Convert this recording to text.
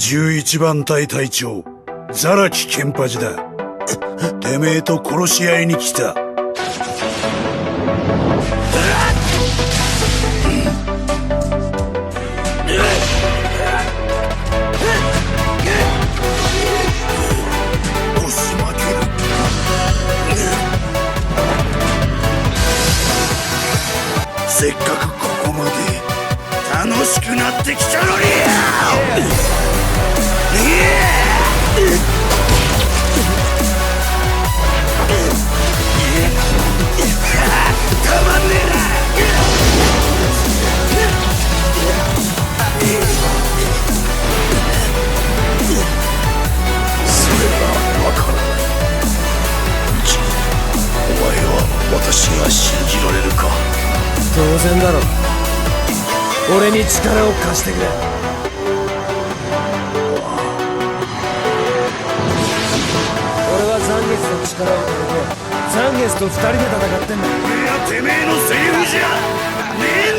11番隊隊長、ザラキケンパジだ。てめえと殺し合いに来た。せっかくここまで楽しくなってきたのに当然だろ俺に力を貸してくれ。力を借りてザンゲスと二人で戦ってんだ。いやてめえのセリフじゃねえ